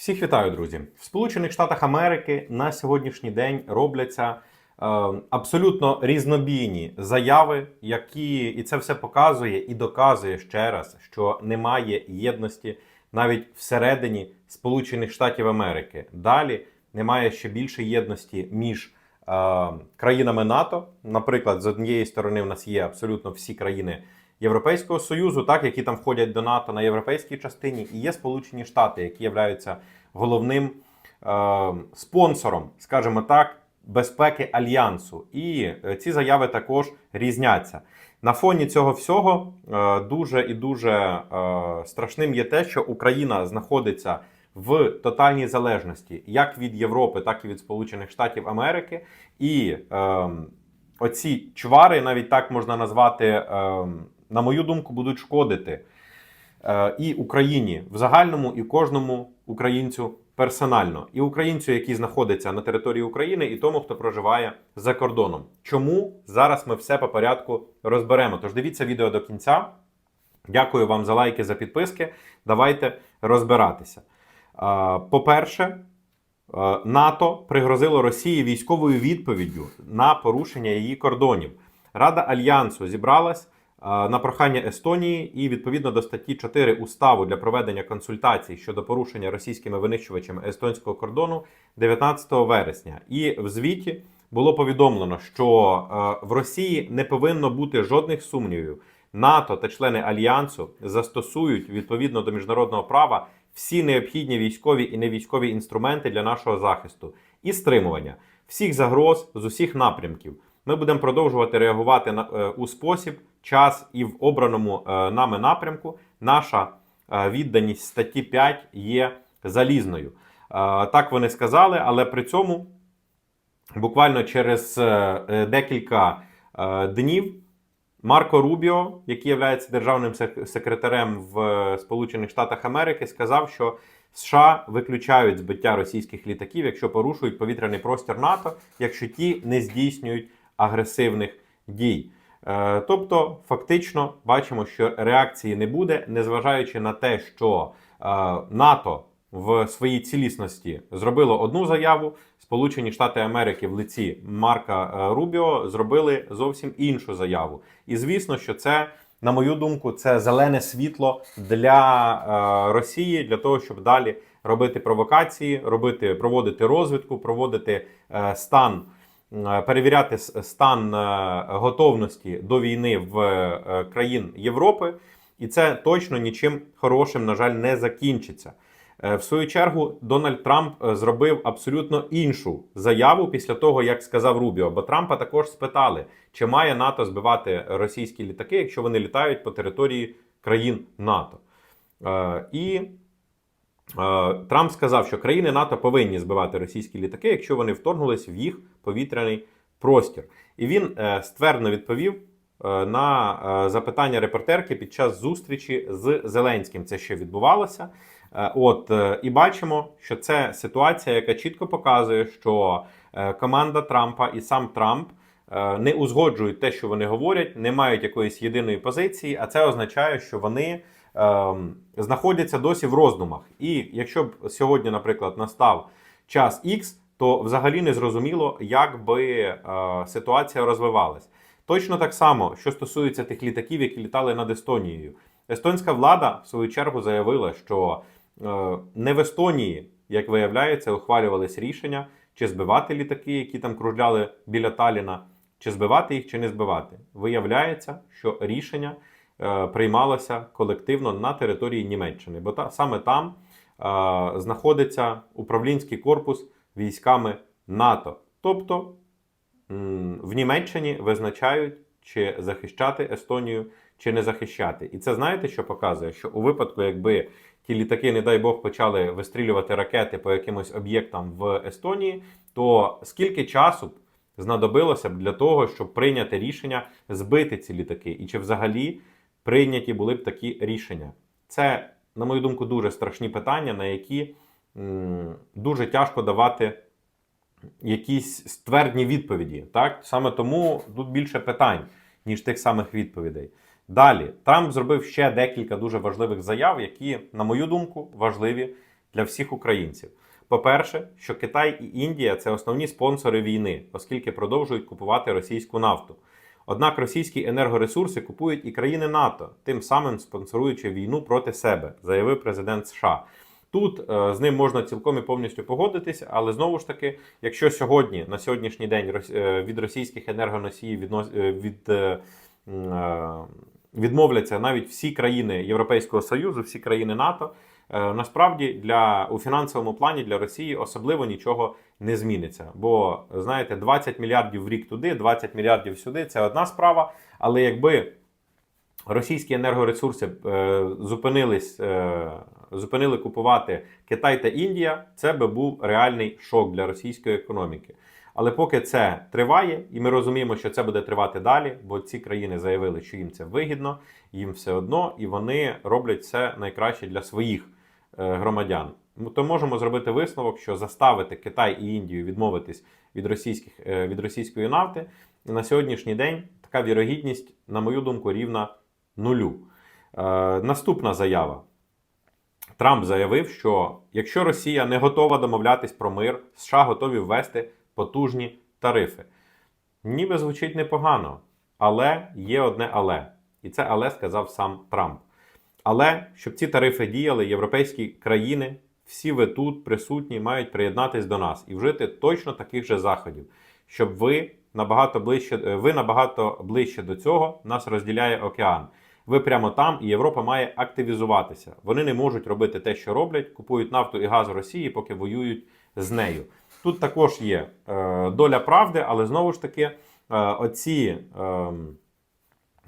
Всіх вітаю, друзі! В Сполучених Штатах Америки на сьогоднішній день робляться е, абсолютно різнобійні заяви, які і це все показує і доказує ще раз, що немає єдності навіть всередині Сполучених Штатів Америки. Далі немає ще більше єдності між е, країнами НАТО. Наприклад, з однієї сторони, в нас є абсолютно всі країни. Європейського союзу, так які там входять до НАТО на європейській частині, і є Сполучені Штати, які являються головним е, спонсором, скажімо так, безпеки альянсу. І е, ці заяви також різняться. На фоні цього всього е, дуже і дуже е, страшним є те, що Україна знаходиться в тотальній залежності як від Європи, так і від Сполучених Штатів Америки. І е, оці чвари, навіть так можна назвати, е, на мою думку, будуть шкодити е, і Україні в загальному, і кожному українцю персонально, і українцю, який знаходиться на території України, і тому, хто проживає за кордоном. Чому зараз ми все по порядку розберемо? Тож дивіться відео до кінця. Дякую вам за лайки, за підписки. Давайте розбиратися. Е, По-перше, е, НАТО пригрозило Росії військовою відповіддю на порушення її кордонів. Рада альянсу зібралась на прохання Естонії і відповідно до статті 4 уставу для проведення консультацій щодо порушення російськими винищувачами естонського кордону 19 вересня. І в звіті було повідомлено, що е, в Росії не повинно бути жодних сумнівів. НАТО та члени альянсу застосують відповідно до міжнародного права всі необхідні військові і невійськові інструменти для нашого захисту і стримування всіх загроз з усіх напрямків. Ми будемо продовжувати реагувати на е, у спосіб, час і в обраному е, нами напрямку. Наша е, відданість статті 5 є залізною. Е, так вони сказали, але при цьому буквально через е, е, декілька е, днів Марко Рубіо, який є державним секретарем в е, Сполучених Штатах Америки, сказав, що США виключають збиття російських літаків, якщо порушують повітряний простір НАТО, якщо ті не здійснюють агресивних дій. Е, Тобто, фактично бачимо, що реакції не буде, незважаючи на те, що е, НАТО в своїй цілісності зробило одну заяву. Сполучені Штати Америки в лиці Марка е, Рубіо зробили зовсім іншу заяву. І звісно, що це, на мою думку, це зелене світло для Росії для того, щоб далі робити провокації, робити, проводити розвідку, проводити стан. Е, Перевіряти стан е, готовності до війни в е, країн Європи, і це точно нічим хорошим, на жаль, не закінчиться. В свою чергу Дональд Трамп зробив абсолютно іншу заяву після того, як сказав Рубіо. Бо Трампа також спитали, чи має НАТО збивати російські літаки, якщо вони літають по території країн НАТО. І Трамп сказав, що країни НАТО повинні збивати російські літаки, якщо вони вторгнулись в їх повітряний простір. І він е, ствердно відповів е, на е, запитання репортерки під час зустрічі з Зеленським. Це ще відбувалося. Е, От е, і бачимо, що це ситуація, яка чітко показує, що е, команда Трампа і сам Трамп е, не узгоджують те, що вони говорять, не мають якоїсь єдиної позиції, а це означає, що вони знаходяться досі в роздумах. І якщо б сьогодні, наприклад, настав час X, то взагалі не зрозуміло, як би е, ситуація розвивалась. Точно так само, що стосується тих літаків, які літали над Естонією. Естонська влада в свою чергу заявила, що е, не в Естонії, як виявляється, ухвалювались рішення, чи збивати літаки, які там кружляли біля Таліна, чи збивати їх, чи не збивати. Виявляється, що рішення е, приймалося колективно на території Німеччини, бо та, саме там е, знаходиться управлінський корпус військами НАТО. Тобто в Німеччині визначають, чи захищати Естонію, чи не захищати. І це знаєте, що показує? Що у випадку, якби ті літаки, не дай Бог, почали вистрілювати ракети по якимось об'єктам в Естонії, то скільки часу б знадобилося б для того, щоб прийняти рішення збити ці літаки? І чи взагалі прийняті були б такі рішення? Це, на мою думку, дуже страшні питання, на які дуже тяжко давати якісь ствердні відповіді. Так? Саме тому тут більше питань, ніж тих самих відповідей. Далі, Трамп зробив ще декілька дуже важливих заяв, які, на мою думку, важливі для всіх українців. По-перше, що Китай і Індія це основні спонсори війни, оскільки продовжують купувати російську нафту. Однак російські енергоресурси купують і країни НАТО, тим самим спонсоруючи війну проти себе, заявив президент США. Тут е, з ним можна цілком і повністю погодитися, але знову ж таки, якщо сьогодні на сьогоднішній день е, від російських енергоносіїв віднос- е, від, відмовляться навіть всі країни Європейського Союзу, всі країни НАТО, насправді для у фінансовому плані для Росії особливо нічого не зміниться. Бо знаєте, 20 мільярдів в рік туди, 20 мільярдів сюди це одна справа. Але якби російські енергоресурси е, зупинились, е, зупинили купувати Китай та Індія, це би був реальний шок для російської економіки. Але поки це триває, і ми розуміємо, що це буде тривати далі, бо ці країни заявили, що їм це вигідно, їм все одно, і вони роблять все найкраще для своїх е, громадян. Ну, То можемо зробити висновок, що заставити Китай і Індію відмовитись від російських е, від російської нафти на сьогоднішній день така вірогідність, на мою думку, рівна нулю. Е, наступна заява. Трамп заявив, що якщо Росія не готова домовлятись про мир, США готові ввести потужні тарифи. Ніби звучить непогано, але є одне але. І це але сказав сам Трамп. Але щоб ці тарифи діяли, європейські країни, всі ви тут присутні, мають приєднатись до нас і вжити точно таких же заходів, щоб ви набагато ближче, е, ви набагато ближче до цього нас розділяє океан. Ви прямо там, і Європа має активізуватися. Вони не можуть робити те, що роблять, купують нафту і газ в Росії, поки воюють з нею. Тут також є е, доля правди, але знову ж таки, е, оці. Е,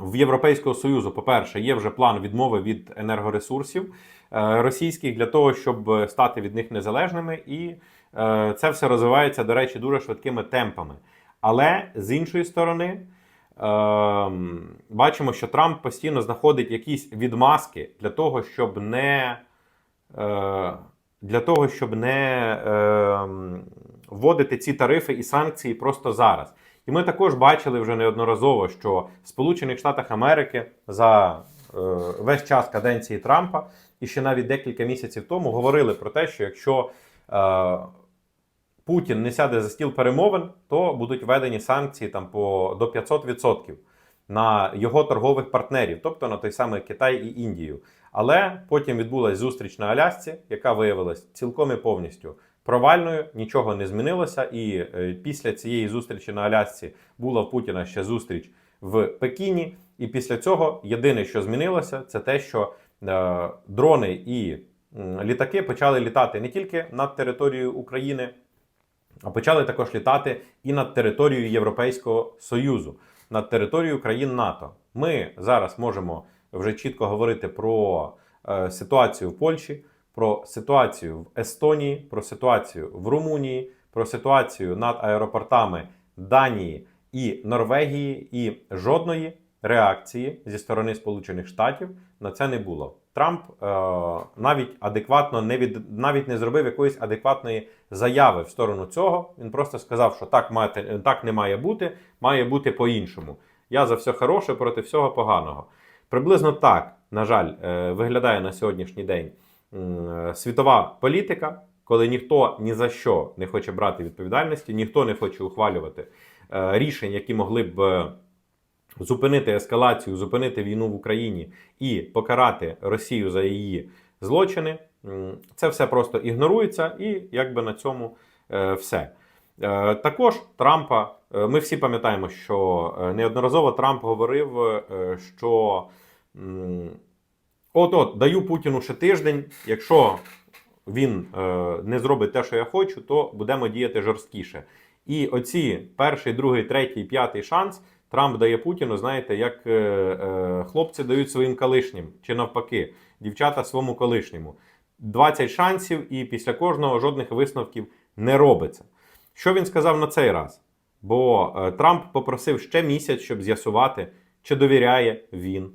в Європейського Союзу, по-перше, є вже план відмови від енергоресурсів е, російських для того, щоб стати від них незалежними, і е, це все розвивається, до речі, дуже швидкими темпами. Але з іншої сторони, е, бачимо, що Трамп постійно знаходить якісь відмазки для того, щоб не для того, щоб не вводити ці тарифи і санкції просто зараз. І ми також бачили вже неодноразово, що в Сполучених Штатах Америки за е, весь час каденції Трампа і ще навіть декілька місяців тому говорили про те, що якщо е, Путін не сяде за стіл перемовин, то будуть введені санкції там по до 500% на його торгових партнерів, тобто на той самий Китай і Індію. Але потім відбулася зустріч на Алясці, яка виявилась цілком і повністю провальною, нічого не змінилося. І е, після цієї зустрічі на Алясці була в Путіна ще зустріч в Пекіні. І після цього єдине, що змінилося, це те, що е, дрони і літаки почали літати не тільки над територією України, а почали також літати і над територією Європейського Союзу, над територією країн НАТО. Ми зараз можемо вже чітко говорити про е, ситуацію в Польщі, про ситуацію в Естонії, про ситуацію в Румунії, про ситуацію над аеропортами Данії і Норвегії, і жодної реакції зі сторони Сполучених Штатів на це не було. Трамп е, навіть адекватно не від навіть не зробив якоїсь адекватної заяви в сторону цього. Він просто сказав, що так мати так не має бути, має бути по-іншому. Я за все хороше проти всього поганого. Приблизно так, на жаль, е, виглядає на сьогоднішній день світова політика, коли ніхто ні за що не хоче брати відповідальності, ніхто не хоче ухвалювати е, рішень, які могли б. е, Зупинити ескалацію, зупинити війну в Україні і покарати Росію за її злочини, це все просто ігнорується, і якби на цьому е, все. Також Трампа, ми всі пам'ятаємо, що неодноразово Трамп говорив, що м, от-от даю Путіну ще тиждень. Якщо він е, не зробить те, що я хочу, то будемо діяти жорсткіше. І оці перший, другий, третій, п'ятий шанс Трамп дає Путіну, знаєте, як е, е, хлопці дають своїм колишнім, чи навпаки, дівчата своєму колишньому. 20 шансів, і після кожного жодних висновків не робиться. Що він сказав на цей раз? Бо е, Трамп попросив ще місяць, щоб з'ясувати, чи довіряє він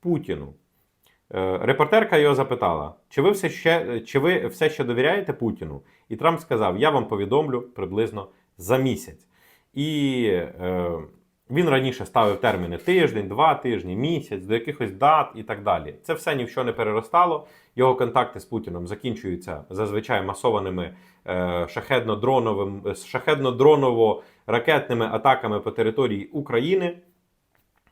Путіну. Е, Репортерка його запитала: чи ви все ще чи ви все ще довіряєте Путіну? І Трамп сказав: Я вам повідомлю приблизно за місяць. І е, Він раніше ставив терміни тиждень, два тижні, місяць, до якихось дат і так далі. Це все ні в що не переростало. Його контакти з Путіном закінчуються зазвичай масованими е, шахедно-дроновим, шахедно-дроново-ракетними атаками по території України.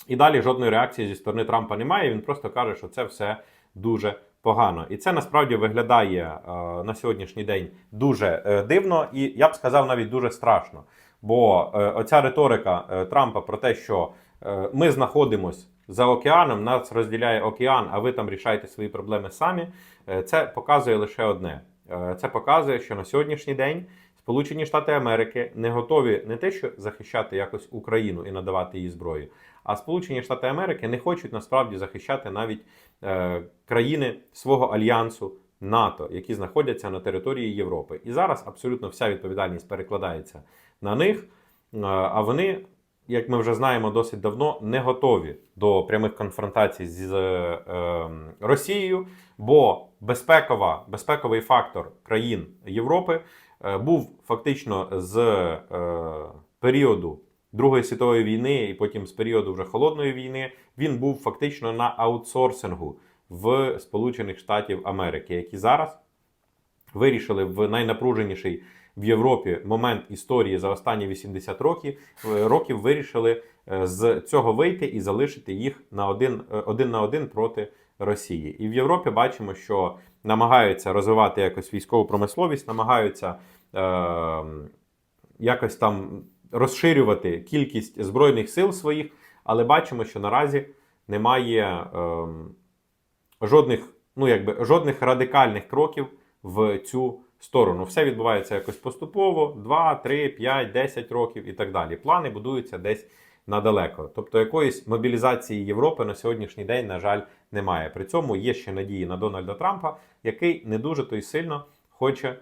І далі жодної реакції зі сторони Трампа немає. Він просто каже, що це все дуже погано. І це насправді виглядає е, на сьогоднішній день дуже е, дивно, і я б сказав навіть дуже страшно. Бо е, оця риторика Трампа про те, що ми знаходимося за океаном, нас розділяє океан, а ви там рішаєте свої проблеми самі. Це показує лише одне: це показує, що на сьогоднішній день Сполучені Штати Америки не готові не те, що захищати якось Україну і надавати їй зброю, а Сполучені Штати Америки не хочуть насправді захищати навіть е, країни свого альянсу НАТО, які знаходяться на території Європи. І зараз абсолютно вся відповідальність перекладається на них. е, А вони, як ми вже знаємо, досить давно не готові до прямих конфронтацій з е, е, Росією, бо безпекова, безпековий фактор країн Європи був фактично з е, періоду Другої світової війни і потім з періоду вже холодної війни, він був фактично на аутсорсингу в Сполучених Штатів Америки, які зараз вирішили в найнапруженіший в Європі момент історії за останні 80 років, е, років вирішили е, з цього вийти і залишити їх на один, е, один на один проти Росії. І в Європі бачимо, що намагаються розвивати якось військову промисловість, намагаються е, якось там розширювати кількість збройних сил своїх, але бачимо, що наразі немає е, жодних, ну якби жодних радикальних кроків в цю сторону. Все відбувається якось поступово: 2, 3, 5, 10 років і так далі. Плани будуються десь надалеко. Тобто якоїсь мобілізації Європи на сьогоднішній день, на жаль, немає. При цьому є ще надії на Дональда Трампа, який не дуже то й сильно хоче е,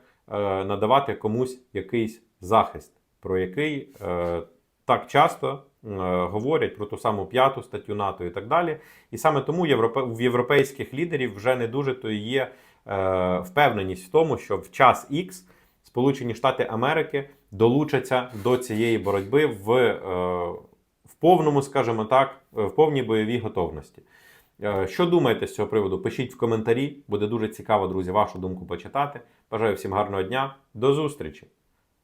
надавати комусь якийсь захист, про який е, так часто е, говорять про ту саму п'яту статтю НАТО і так далі. І саме тому в європейських лідерів вже не дуже то і є е, впевненість в тому, що в час X Сполучені Штати Америки долучаться до цієї боротьби в, е, повному, скажімо так, е, в повній бойовій готовності. Е, Що думаєте з цього приводу? Пишіть в коментарі. Буде дуже цікаво, друзі, вашу думку почитати. Бажаю всім гарного дня. До зустрічі!